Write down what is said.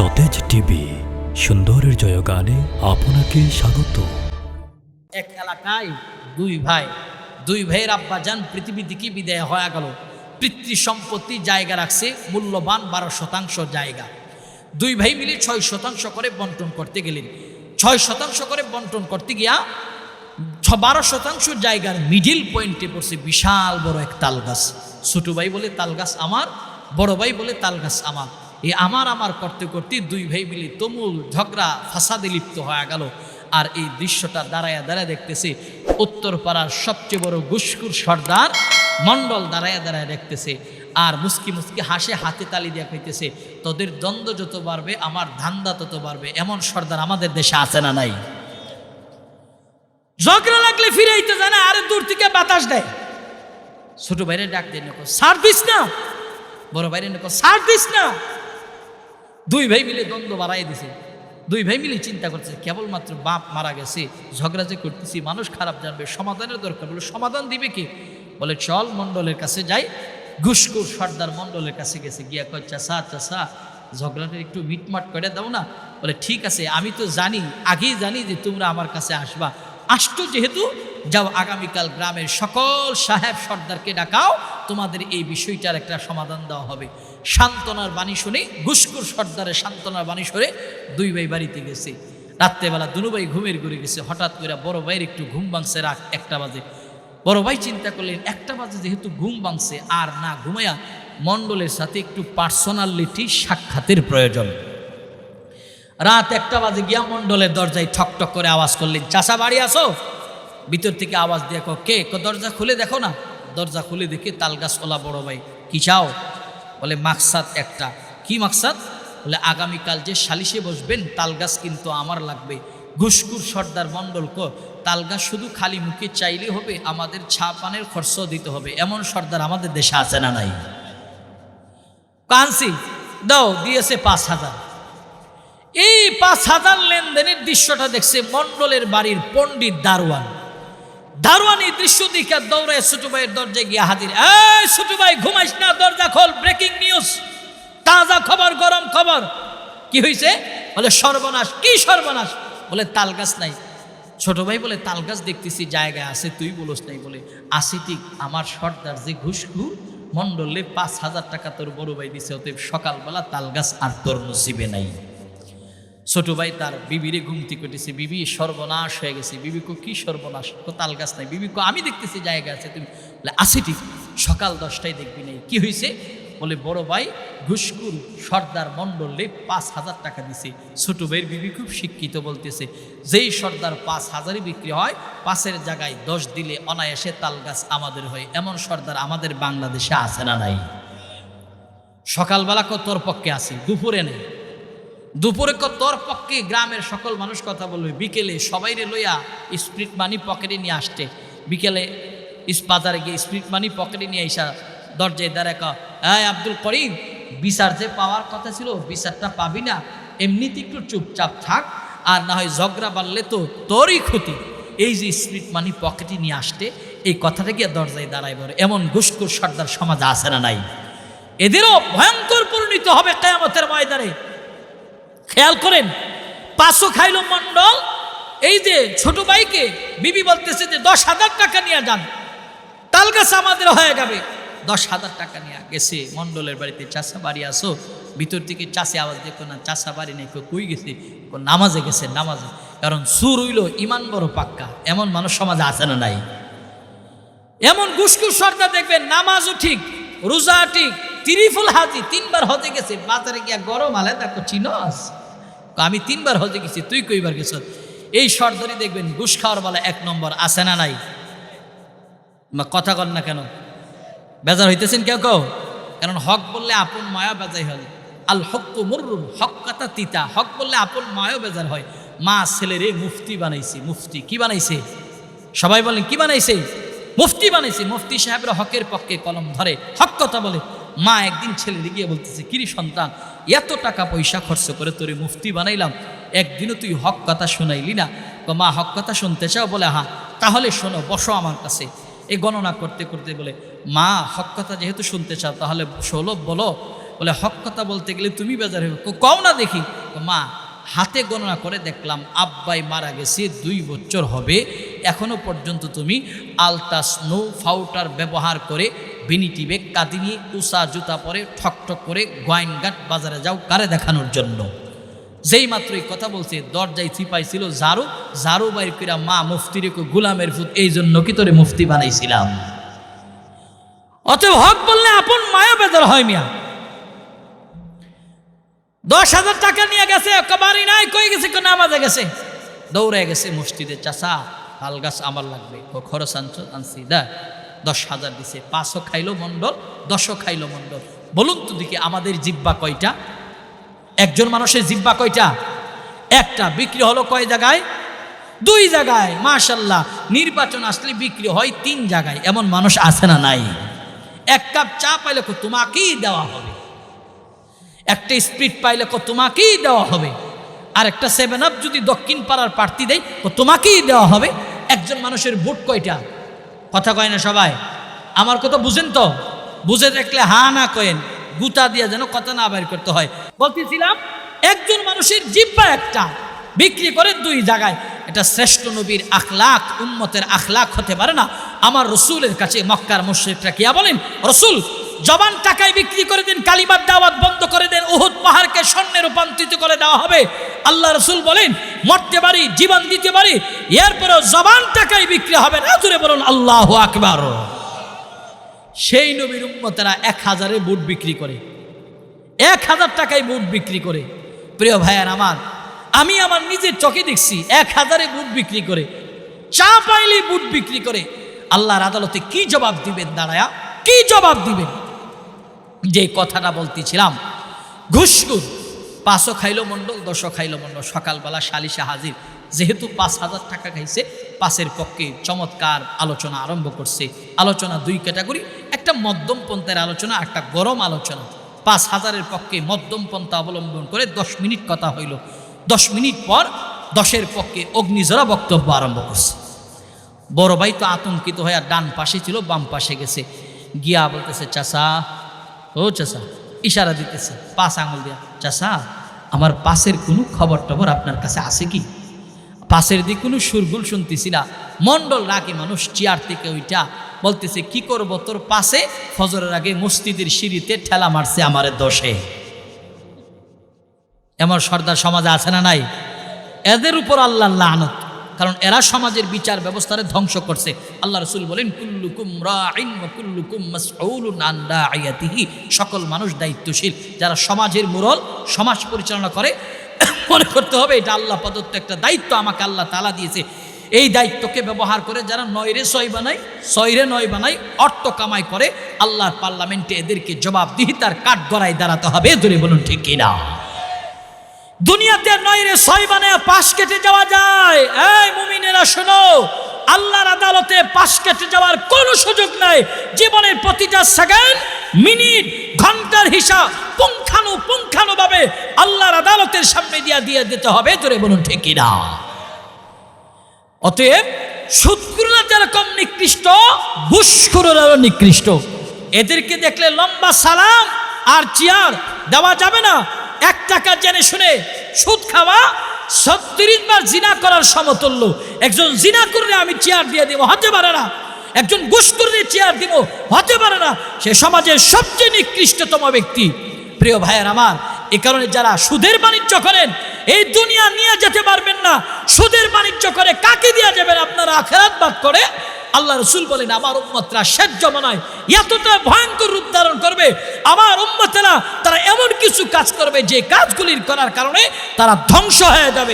সতেজ টিভি, সুন্দরের জয়গানে আপনাকে স্বাগত। এক এলাকায় দুই ভাই, দুই ভাইয়ের আব্বা যান পৃথিবী থেকে বিদায় হয়ে গেল। পিতৃ সম্পত্তি জায়গা রাখছে, মূল্যবান বারো শতাংশ জায়গা। দুই ভাই মিলে ছয় শতাংশ করে বন্টন করতে গেলেন। ছয় শতাংশ করে বন্টন করতে গিয়া ছ, বারো শতাংশ জায়গার মিডিল পয়েন্টে পড়ছে বিশাল বড় এক তাল গাছ ছোটো ভাই বলে তাল গাছ আমার, বড় ভাই বলে তাল গাছ আমার। এই আমার আমার করতে করতে দুই ভাই মিলে তমুল ঝগড়া, ফাসাদে লিপ্ত হয়ে গেল। আর এই দৃশ্যটা দাঁড়ায় দাঁড়ায় দেখতেছে, উত্তরপাড়ার সবচেয়ে বড় গুস্কুর সর্দার মণ্ডল দাঁড়ায় দাঁড়ায় দেখতেছে। আর মুস্কি মুস্কি হাসে হাতে তালি দিয়া কইতেছে, তোদের দ্বন্দ্ব যত বাড়বে, আমার ধান্দা তত বাড়বে। এমন সর্দার আমাদের দেশে আছে না নাই? ঝগড়া লাগলে ফিরাইতে জানে, আরে দূর থেকে বাতাস দেয়। ছোট বাইরে ডাক দিয়ে নেকো সার দিস না বড় বাইরে নেকো সার দিস না দুই ভাই মিলে দ্বন্দ্ব বাড়াই দিছে। দুই ভাই মিলে চিন্তা করছে, কেবলমাত্র বাপ মারা গেছে, ঝগড়া যে করতেছি, মানুষ খারাপ জানবে, সমাধানের দরকার। বলে, সমাধান দিবে কি? বলে, চল মণ্ডলের কাছে যাই। ঘুসকুর সর্দার মণ্ডলের কাছে গেছে, গিয়া কয় চাষা চাষা ঝগড়াটা একটু মিটমাট করে দাও না। বলে, ঠিক আছে, আমি তো জানি, আগেই জানি যে তোমরা আমার কাছে আসবা। আসতো যেহেতু, যাও আগামীকাল গ্রামের সকল সাহেব সর্দারকে ডাকাও, তোমাদের এই বিষয়টার একটা সমাধান দেওয়া হবে। সান্ত্বনার বাণী শুনে ঘুসকুর সর্দারের সান্ত্বনার বাণী শুনে দুই ভাই বাড়িতে গেছে। রাত্রেবেলা দুনু ভাই ঘুমের ঘুরে গেছে, হঠাৎ করে বড় ভাইয়ের একটু ঘুম ভাঙছে রাত একটা বাজে। বড় ভাই চিন্তা করলেন, একটা বাজে যেহেতু ঘুম ভাঙছে, আর না ঘুমাইয়া মণ্ডলের সাথে একটু পার্সোনালিটি সাক্ষাতের প্রয়োজন। রাত একটা বাজে গিয়া মণ্ডলের দরজায় ঠক ঠক করে আওয়াজ করলেন চাষা বাড়ি আসো? ভিতর থেকে আওয়াজ দিয়ে কো? দরজা খুলে দেখো না? দরজা খুলে দেখে তালগাছ ওলা বড় ভাই, কি চাও? বলে, মাকসাদ একটা। কি মাকসাদ? বলে, আগামীকাল যে সালিশে বসবেন, তালগাছ কিন্তু আমার লাগবে। ঘুসকুর সর্দার মণ্ডল কো তালগাছ শুধু খালি মুখে চাইলে হবে, আমাদের ছা পানের খরচ দিতে হবে। এমন সর্দার আমাদের দেশে আছে না নাই? কানসি, দাও, দিয়েছে পাঁচ হাজার। এই পাঁচ হাজার লেনদেনের দৃশ্যটা দেখছে মণ্ডলের বাড়ির পণ্ডিত দারোয়ান। দারোয়ান এই দৃশ্য দেখে দৌড়ায় ছোট ভাইয়ের দরজায় গিয়ে হাজির। এই ছোট ভাই, ঘুমাইস না, দরজা খোল ব্রেকিং নিউজ তাজা খবর, গরম খবর। কি হয়েছে বলে, সর্বনাশ, কি সর্বনাশ? বলে তাল গাছ নাই। ছোট ভাই বলে তাল গাছ দেখতেছি, জায়গায় আছে, তুই বলস নাই বলে। আসি ঠিক আমার সর্দার যে ঘুষখুর মণ্ডলে পাঁচ হাজার টাকা তোর বড় ভাই দিছে, অতএব সকালবেলা তাল গাছ আর তোর নসিবে নাই। ছোট ভাই তার বিবিরে ঘুমতি কটেছে বিবি, সর্বনাশ হয়ে গেছে। বিবি কো কি সর্বনাশ? কো তাল গাছ নাই। বিবি কো আমি দেখতেছি জায়গা আছে তুমি। বলে আসি ঠিক, সকাল দশটায় দেখবি নাই। কি হয়েছে বলে, বড় ভাই ঘুসকুর সর্দার মণ্ডলে পাঁচ হাজার টাকা দিছে। ছোট ভাইয়ের বিবি খুব শিক্ষিত বলতেছে, যেই সর্দার পাঁচ হাজারই বিক্রি হয়, পাঁচের জায়গায় দশ দিলে অনায়াসে তাল গাছ আমাদের হয়। এমন সর্দার আমাদের বাংলাদেশে আছে না নাই? সকালবেলা কো তোর পক্ষে আসি দুপুরে নেই। দুপুরে তোর পক্ষে গ্রামের সকল মানুষ কথা বলবে। বিকেলে সবাইরে লইয়া স্প্রিট মানি পকেটে নিয়ে আসতে। বিকেলে ইস বাজারে গিয়ে স্প্রিট মানি পকেটে নিয়ে আইসা দরজায় দাঁড়ায় ক হ্যাঁ আব্দুল করিম, বিচার যে পাওয়ার কথা ছিল, বিচারটা পাবি না। এমনিতে একটু চুপচাপ থাক, আর না হয় ঝগড়া বাড়লে তো তোরই ক্ষতি। এই যে স্প্রিট মানি পকেটে নিয়ে আসতে, এই কথাটা গিয়ে দরজায় দাঁড়ায় বলে, এমন ঘুষকুর সর্দার সমাজ আছে না নাই? এদেরও ভয়ঙ্কর পরিণত হবে কেয়ামতের ময়দানে। খেয়াল করেন, পাঁচশো খাইল মন্ডল এই যে ছোট ভাইকে বিবি বলতেছে যে দশ হাজার টাকা নিয়ে যান, তাল গাছ আমাদের হয়ে যাবে। দশ হাজার টাকা নিয়ে গেছে মন্ডলের বাড়িতে চাষা বাড়ি আসো, ভিতর থেকে চাষে আওয়াজ দেখো না চাষা বাড়ি নেই কেউ কই গেছে? ও নামাজে গেছে, নামাজে। কারণ সুর হইল ইমান বড় পাক্কা, এমন মানুষ সমাজে আছে না নাই। এমন গুসগুস সর্দার দেখবেন, নামাজও ঠিক রোজা ঠিক, তিরিফুল হাজি, তিনবার হতে গেছে, বাজারে গিয়া গরম আলে দেখো চিনস? আমি তিনবার হজে গেছি, তুই কইবার গেছ? এই সর্দারি দেখবেন ঘুষ খাওয়ার বেলা এক নম্বর আছে না নাই? বা কথা কর না কেন? বেজার হইতেছেন কেউ কেউ? কারণ হক বললে আপন মায়া বেজাই হয়। আল হক মুররুন হক কথা তিতা। হক বললে আপন মায়াও বেজার হয়। মা ছেলেরে মুফতি বানাইছে, মুফতি। কি বানাইছে? সবাই বলেন, কি বানাইছে? মুফতি বানাইছে। মুফতি সাহেবের হকের পক্ষে কলম ধরে। হক কথা বলে। মা একদিন ছেলে গিয়ে বলতেছে কিরি সন্তান এত টাকা পয়সা খরচ করে তোরে মুফতি বানাইলাম একদিনও তুই হক কথা শোনাইলি না? মা হক কথা শুনতে চাও? বলে হা তাহলে শোনো বসো আমার কাছে। এই গণনা করতে করতে বলে মা হক কথা যেহেতু শুনতে চাও তাহলে ষোলো বলো। বলে হক কথা বলতে গেলে তুমি বেজার হবে কো, কও না দেখি। মা হাতে গণনা করে দেখলাম আব্বাই মারা গেছে দুই বছর হবে এখনও পর্যন্ত তুমি আলতা স্নো ফাউটার ব্যবহার করে বিনিটি বেগ কাঁদিনি উষা জুতা পরে ঠক ঠক করে গোয়াইনঘাট বাজারে যাও কারে দেখানোর জন্য। যেই মাত্র এই কথা বলছে, দরজায় ছিপাই ছিল ঝাড়ু ঝাড়ু বাইর কইরা মা মুফতির গুলামের ফুত, এই জন্য কি তোরে মুফতি বানাইছিলাম? অতএব হক বললে আপন মায়া বেদর হয় মিয়া। দশ হাজার টাকা নিয়ে গেছে কবারি নাই, কই গেছে কোন নামাজে গেছে। দৌড়ে গেছে মসজিদে চাষা তাল গাছ আমার লাগবে, ও খরচ আনছো, আনছি, দা। দশ হাজার দিছে। পাঁচও খাইলো মণ্ডল, দশও খাইলো মণ্ডল। বলুন তো দেখি আমাদের জিব্বা কয়টা? একজন মানুষের জিব্বা কয়টা? একটা বিক্রি হলো কয় জায়গায়? দুই জায়গায় মাশাল্লাহ নির্বাচন আসলে বিক্রি হয় তিন জায়গায়। এমন মানুষ আছে না নাই? এক কাপ চা পাইলে কো তোমাকেই দেওয়া হবে। একটা স্পিড পাইলে কো তোমাকেই দেওয়া হবে। আর একটা সেভেন আপ যদি দক্ষিণ পাড়ার প্রার্থী দেয় তো তোমাকেই দেওয়া হবে। একজন মানুষের ভোট কয়টা? কথা কয় না সবাই? আমার কথা বুঝেন তো? বুঝে দেখলে হা না কয়েন, গুতা দিয়ে যেন কথা না বের করতে হয়। বলতেছিলাম, একজন মানুষের জিব্বা একটা, বিক্রি করে দুই জায়গায়। এটা শ্রেষ্ঠ নবীর আখলাখ উম্মতের আখলাখ হতে পারে না। আমার রসুলের কাছে মক্কার মুশ্রিকরা কিয়া বলেন, রসুল জবান টাকায় বিক্রি করে দিন, কালিমার দাওয়াত বন্ধ করে দেন, উহুদ পাহাড়কে স্বর্ণে রূপান্তরিত করে দেওয়া হবে। আল্লাহ রসুল বলেন, মরতে পারি, জীবন দিতে পারি, এরপরেও জবান টাকায় বিক্রি হবে না। জুড়ে বলুন, আল্লাহ আকবার। সেই নবীর উম্মতেরা এক হাজারে বুট বিক্রি করে, এক হাজার টাকায় বুট বিক্রি করে। প্রিয় ভাইয়ার আমার, আমি আমার নিজের চোখে দেখছি, এক হাজারে বুট বিক্রি করে, চা পাইলে বুট বিক্রি করে। আল্লাহর আদালতে কি জবাব দিবেন, দাঁড়ায়া? কি জবাব দিবেন? যে কথাটা বলতেছিলাম ঘুষগুর পাঁচশো খাইলো মণ্ডল দশও খাইলো মণ্ডল, সকালবেলা সালিশা হাজির। যেহেতু পাঁচ হাজার টাকা খাইছে, পাঁচের পক্ষে চমৎকার আলোচনা আরম্ভ করছে। আলোচনা দুই ক্যাটাগরি, একটা মধ্যম পন্থের আলোচনা, একটা গরম আলোচনা। পাঁচ হাজারের পক্ষে মধ্যম পন্থা অবলম্বন করে দশ মিনিট কথা হইল। দশ মিনিট পর দশের পক্ষে অগ্নিজোড়া বক্তব্য আরম্ভ করছে। বড় ভাই তো আতঙ্কিত হয়ে ডান পাশে ছিল, বাম পাশে গেছে। গিয়া বলতেছে চাষা ও চাষা ইশারা দিতেছে, পাঁচ আঙুল দিয়া। চাষা আমার পাশের কোনো খবর টবর আপনার কাছে আছে কি? পাশের দিকে কোনো সুরগুল শুনতেছি না। মন্ডল রাগে মানুষ চেয়ার থেকে ওইটা বলতেছে, কি করব তোর পাশে? ফজরের আগে মসজিদের সিঁড়িতে ঠেলা মারছে আমার দোষে। এমন সর্দার সমাজে আছে না নাই? এদের উপর আল্লাহ লানত। কারণ এরা সমাজের বিচার ব্যবস্থারে ধ্বংস করছে। আল্লাহ রসুল বলেন, কুল্লুকুম কুল্লুকুম সকল মানুষ দায়িত্বশীল। যারা সমাজের মুরল সমাজ পরিচালনা করে, মনে করতে হবে এটা আল্লাহ প্রদত্ত একটা দায়িত্ব আমাকে আল্লাহ তালা দিয়েছে। এই দায়িত্বকে ব্যবহার করে যারা নয়রে ছয় বানায় ছয়রে নয় বানায়, অর্থ কামাই করে, আল্লাহর পার্লামেন্টে এদেরকে জবাবদিহিতার কাঠ গড়াই দাঁড়াতে হবে। ধরে বলুন ঠিক কিনা? দুনিয়াতে নয় রে, ছয় পাশ কেটে যাওয়া যায়। এই মুমিনেরা শোনো, আল্লাহর আদালতে পাশ কেটে যাওয়ার কোনো সুযোগ নাই। জীবনের প্রতিটা সেকেন্ড, মিনিট, ঘণ্টার হিসাব পুঙ্খানু পুঙ্খানু ভাবে আল্লাহর আদালতের সামনে দিয়া দিয়ে দিতে হবে ধরে বলুন ঠিক কিনা? অতএব সুদকুররা যেরকম নিকৃষ্ট ঘুষখুরেরও নিকৃষ্ট। এদেরকে দেখলে লম্বা সালাম আর চেয়ার দেওয়া যাবে না। এক টাকা জেনে শুনে সুদ খাওয়া ছত্রিশ বার জিনা করার সমতুল্য। একজন জিনা করলে আমি চেয়ার দিয়ে দেবো, হতে পারে না। একজন করলে চেয়ার দিব, হতে পারে না। সে সমাজের সবচেয়ে নিকৃষ্টতম ব্যক্তি। প্রিয় ভাইয়ের আমার, এ কারণে যারা সুদের বাণিজ্য করেন, এই দুনিয়া নিয়ে যেতে পারবেন না। সুদের বাণিজ্য করে কাকে দিয়ে যাবেন আপনারা আখেরাত বাদ করে? আল্লাহ রসুল বলেন, আমার উম্মতরা শেষ জমানায় এতটা ভয়ঙ্কর রূপ ধারণ করবে। আমার উম্মতেরা তারা এমন কিছু কাজ করবে যে কাজগুলির করার কারণে তারা ধ্বংস হয়ে যাবে।